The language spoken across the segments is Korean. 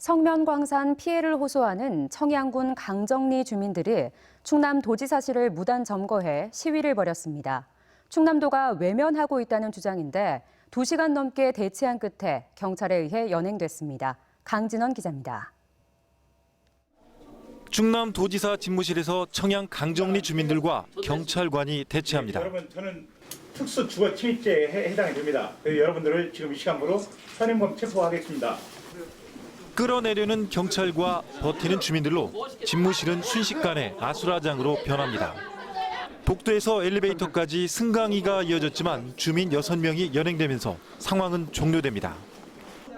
성면광산 피해를 호소하는 청양군 강정리 주민들이 충남 도지사실을 무단 점거해 시위를 벌였습니다. 충남도가 외면하고 있다는 주장인데 2시간 넘게 대치한 끝에 경찰에 의해 연행됐습니다. 강진원 기자입니다. 충남 도지사 집무실에서 청양 강정리 주민들과 경찰관이 대치합니다. 여러분 저는 특수 주거 침입죄에 해- 해당이 됩니다. 여러분들을 지금 이 시간부로 현행범 체포하겠습니다. 끌어내려는 경찰과 버티는 주민들로 집무실은 순식간에 아수라장으로 변합니다. 복도에서 엘리베이터까지 승강이가 이어졌지만 주민 6명이 연행되면서 상황은 종료됩니다.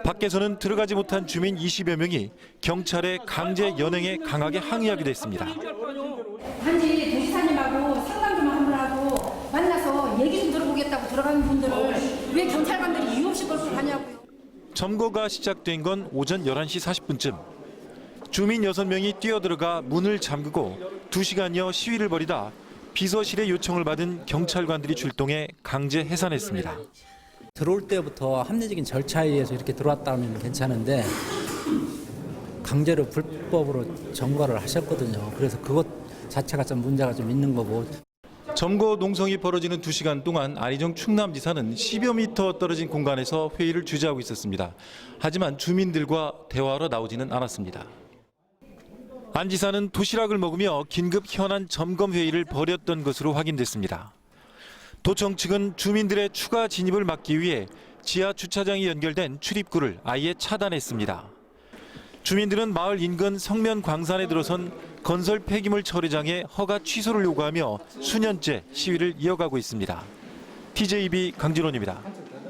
밖에서는 들어가지 못한 주민 20여 명이 경찰의 강제 연행에 강하게 항의하기도 했습니다. 단지 도지사님하고 상담 좀 한번 하고 만나서 얘기 좀 들어보겠다고 들어가는 분들을 왜 경찰관들이 이유 없이 걸고 가냐고요. 점거가 시작된 건 오전 11시 40분쯤. 주민 6명이 뛰어들어가 문을 잠그고 2시간여 시위를 벌이다 비서실의 요청을 받은 경찰관들이 출동해 강제 해산했습니다. 들어올 때부터 합리적인 절차에 의해서 이렇게 들어왔다면 괜찮은데 강제로 불법으로 점거를 하셨거든요. 그래서 그것 자체가 좀 문제가 좀 있는 거고 점거 농성이 벌어지는 2시간 동안 안희정 충남지사는 10여 미터 떨어진 공간에서 회의를 주재하고 있었습니다. 하지만 주민들과 대화하러 나오지는 않았습니다. 안 지사는 도시락을 먹으며 긴급 현안 점검 회의를 벌였던 것으로 확인됐습니다. 도청 측은 주민들의 추가 진입을 막기 위해 지하 주차장이 연결된 출입구를 아예 차단했습니다. 주민들은 마을 인근 성면 광산에 들어선 건설 폐기물 처리장의 허가 취소를 요구하며 수년째 시위를 이어가고 있습니다. TJB 강진원입니다.